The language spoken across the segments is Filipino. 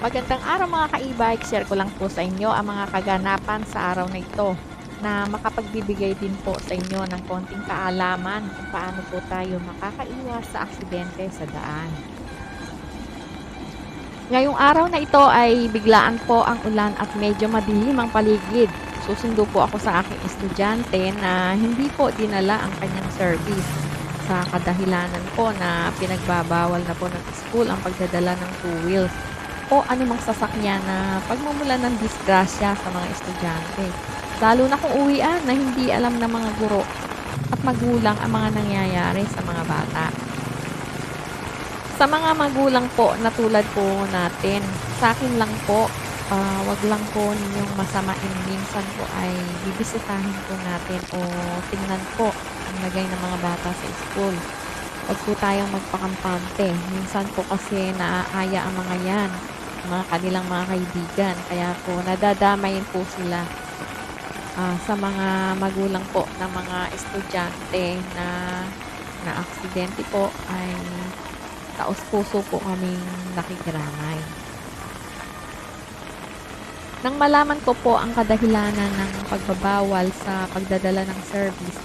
Magandang araw mga ka-e-bike. Share ko lang po sa inyo ang mga kaganapan sa araw na ito na makapagbibigay din po sa inyo ng konting kaalaman kung paano po tayo makakaiwas sa aksidente sa daan. Ngayong araw na ito ay biglaan po ang ulan at medyo madilim ang paligid. Susundo po ako sa aking estudyante na hindi po dinala ang kanyang service sa kadahilanan po na pinagbabawal na po ng school ang pagdadala ng two wheels o anumang sasakyan na pagmumula ng disgrasya sa mga estudyante. Lalo na kung uwian na hindi alam ng mga guro at magulang ang mga nangyayari sa mga bata. Sa mga magulang po na tulad po natin, sa akin lang po, ah, wag lang po ninyong masamain. Minsan po ay bibisitahin po natin o tingnan po ang lagay ng mga bata sa school. Huwag po tayong magpakampante. Minsan po kasi naaaya ang mga yan, mga kanilang mga kaibigan. Kaya po nadadamayin po sila ah, sa mga magulang po ng mga estudyante na na aksidente po ay taos puso po kaming nakikiramay. Nang malaman ko po ang kadahilanan ng pagbabawal sa pagdadala ng service,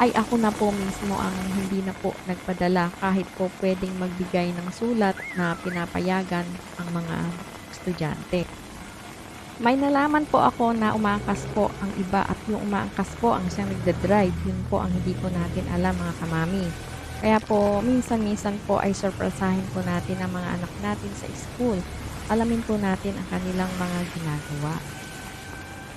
ay ako na po mismo ang hindi na po nagpadala kahit po pwedeng magbigay ng sulat na pinapayagan ang mga estudyante. May nalaman po ako na umaangkas po ang iba at yung umaangkas po ang siyang nagda-drive. Yun po ang hindi po natin alam mga kamami. Kaya po, minsan-minsan po ay surpresahin po natin ang mga anak natin sa school. Alamin po natin ang kanilang mga ginagawa.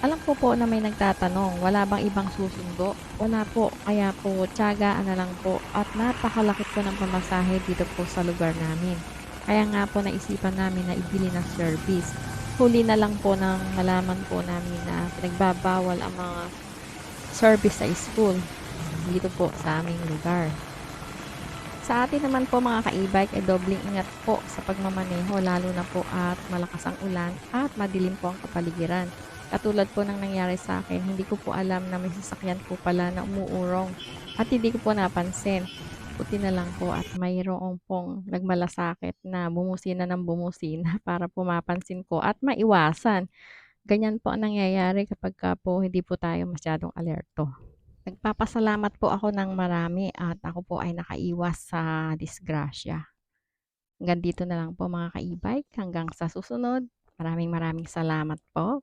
Alam ko po na may nagtatanong, wala bang ibang susundo? Wala po, kaya po tiyagaan na lang po at napakalakit po ng pamasahe dito po sa lugar namin. Kaya nga po naisipan namin na ibili ng service. Huli na lang po nang nalaman po namin na pinagbabawal ang mga service sa school dito po sa aming lugar. Sa atin naman po mga ka-e-bike ay dobling ingat po sa pagmamaneho lalo na po at malakas ang ulan at madilim po ang kapaligiran. Katulad po ng nangyari sa akin, hindi ko po alam na may sasakyan po pala na umuurong at hindi ko po napansin. Buti na lang po at mayroong pong nagmalasakit na bumusina ng bumusina para po mapansin ko at maiwasan. Ganyan po ang nangyayari kapag ka po hindi po tayo masyadong alerto. Nagpapasalamat po ako ng marami at ako po ay nakaiwas sa disgrasya. Hanggang dito na lang po mga ka-e-bike. Hanggang sa susunod. Maraming maraming salamat po.